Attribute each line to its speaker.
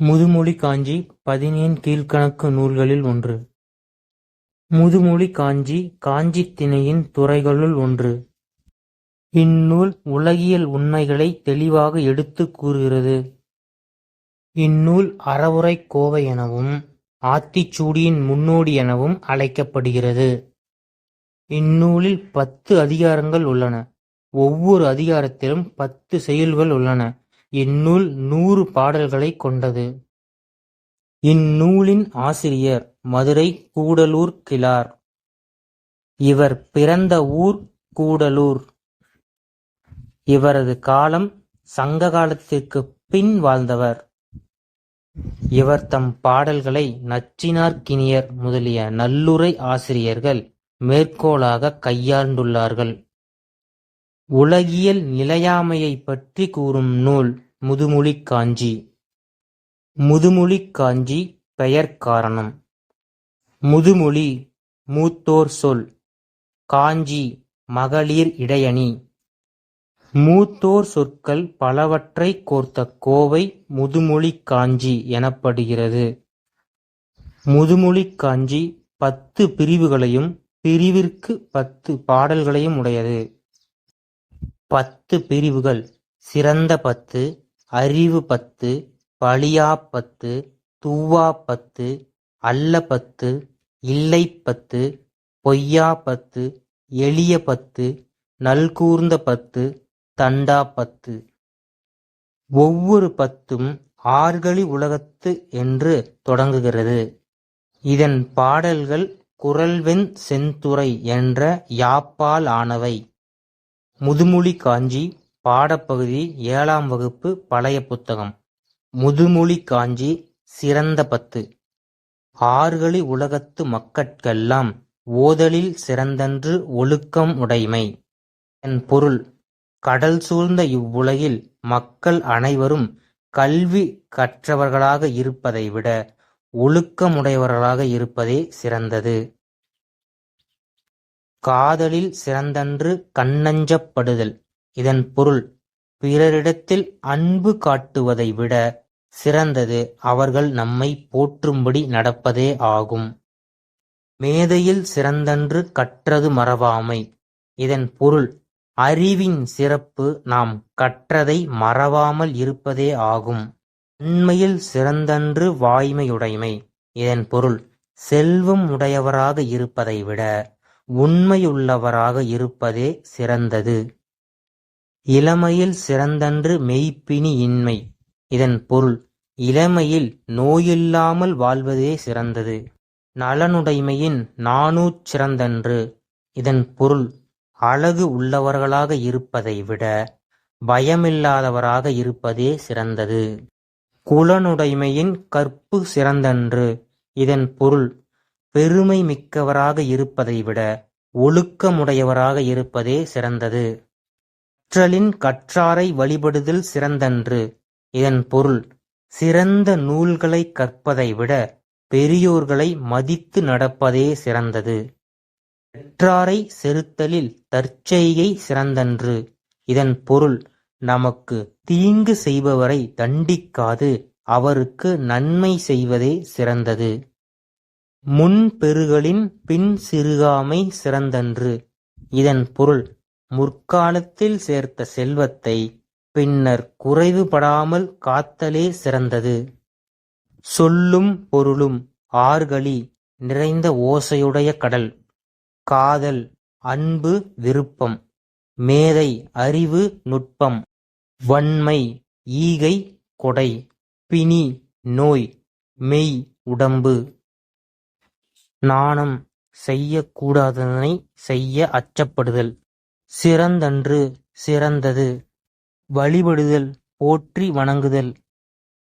Speaker 1: முதுமொழி காஞ்சி பதினேன் கீழ்க்கணக்கு நூல்களில் ஒன்று. முதுமொழி காஞ்சி காஞ்சித் திணையின் துறைகளுள் ஒன்று. இந்நூல் உலகியல் உண்மைகளைத் தெளிவாக எடுத்துக் கூறுகிறது. இந்நூல் அறவுரைக் கோவை எனவும் ஆத்திச்சூடியின் முன்னோடி எனவும் அழைக்கப்படுகிறது. இந்நூலில் பத்து அதிகாரங்கள் உள்ளன. ஒவ்வொரு அதிகாரத்திலும் பத்து செய்யுள்கள் உள்ளன. இந்நூல் நூறு பாடல்களைக் கொண்டது. இந்நூலின் ஆசிரியர் மதுரை கூடலூர் கிழார். இவர் பிறந்த ஊர் கூடலூர். இவரது காலம் சங்க காலத்திற்குப் பின் வாழ்ந்தவர். இவர் தம் பாடல்களை நச்சினார்க்கினியர் முதலிய நல்லுரை ஆசிரியர்கள் மேற்கோளாகக் கையாண்டுள்ளார்கள். உலகியல் நிலையாமையைப் பற்றிக் கூறும் நூல் முதுமொழிக் காஞ்சி. முதுமொழிக் காஞ்சி பெயர்க் காரணம். முதுமொழி மூத்தோர் சொல். காஞ்சி மகளிர் இடையணி. மூத்தோர் சொற்கள் பலவற்றைக் கோர்த்த கோவை முதுமொழிக் காஞ்சி எனப்படுகிறது. முதுமொழிக் காஞ்சி பத்து பிரிவுகளையும் பிரிவிற்குப் பத்து பாடல்களையும் உடையது. பத்து பிரிவுகள் சிறந்த பத்து, அறிவு பத்து, பழியாப் பத்து, தூவாப் பத்து, அல்ல பத்து, இல்லைப் பத்து, பொய்யாப் பத்து, எளிய பத்து, நல்கூர்ந்த பத்து, தண்டாப் பத்து. ஒவ்வொரு பத்தும் ஆர்கலி உலகத்து என்று தொடங்குகிறது. இதன் பாடல்கள் குறள்வெண் செந்துறை என்ற யாப்பால் ஆனவை. முதுமொழி காஞ்சி பாடப்பகுதி ஏழாம் வகுப்பு பழைய புத்தகம். முதுமொழி காஞ்சி சிறந்த பத்து. ஆறுகளி உலகத்து மக்கட்கெல்லாம் ஓதலில் சிறந்தன்று ஒழுக்கம் உடைமை. என் பொருள் கடல் சூழ்ந்த இவ்வுலகில் மக்கள் அனைவரும் கல்வி கற்றவர்களாக இருப்பதை விட ஒழுக்கமுடையவர்களாக இருப்பதே சிறந்தது. காதலில் சிறந்தன்று கண்ணஞ்சப் படுதல். இதன் பொருள் பிறரிடத்தில் அன்பு காட்டுவதை விட சிறந்தது அவர்கள் நம்மைப் போற்றும்படி நடப்பதே ஆகும். மேதையில் சிறந்தன்று கற்றது மறவாமை. இதன் பொருள் அறிவின் சிறப்பு நாம் கற்றதை மறவாமல் இருப்பதே ஆகும். அண்மையில் சிறந்தன்று வாய்மையுடைமை. இதன் பொருள் செல்வம் உடையவராக இருப்பதை விட உண்மையுள்ளவராக இருப்பதே சிறந்தது. இளமையில் சிறந்தன்று மெய்ப்பிணி இன்மை. இதன் பொருள் இளமையில் நோயில்லாமல் வாழ்வதே சிறந்தது. நலனுடைமையின் நானூச் சிறந்தன்று. இதன் பொருள் அழகு உள்ளவர்களாக இருப்பதை விட பயமில்லாதவராக இருப்பதே சிறந்தது. குலனுடைமையின் கற்பு சிறந்தன்று. இதன் பொருள் பெருமை மிக்கவராக இருப்பதை விட ஒழுக்கமுடையவராக இருப்பதே சிறந்தது. கற்றலின் கற்றாரை வழிபடுதல் சிறந்தன்று. இதன் பொருள் சிறந்த நூல்களைக் கற்பதை விட பெரியோர்களை மதித்து நடப்பதே சிறந்தது. பெற்றாரைச் செறுத்தலில் தற்செய்கை சிறந்தன்று. இதன் பொருள் நமக்கு தீங்கு செய்பவரை தண்டிக்காது அவருக்கு நன்மை செய்வதே சிறந்தது. முன்பெருகலின் பின் சிறுகாமை சிறந்தன்று. இதன் பொருள் முற்காலத்தில் சேர்த்த செல்வத்தை பின்னர் குறைவுபடாமல் காத்தலே சிறந்தது. சொல்லும் பொருளும் ஆர்களி நிறைந்த ஓசையுடைய கடல். காதல் அன்பு விருப்பம். மேதை அறிவு நுட்பம். வன்மை ஈகை கொடை. பிணி நோய். மெய் உடம்பு. நாணம் செய்யக் கூடாததனைச் செய்ய அச்சப்படுதல். சிறந்தன்று சிறந்தது. வழிபடுதல் போற்றி வணங்குதல்.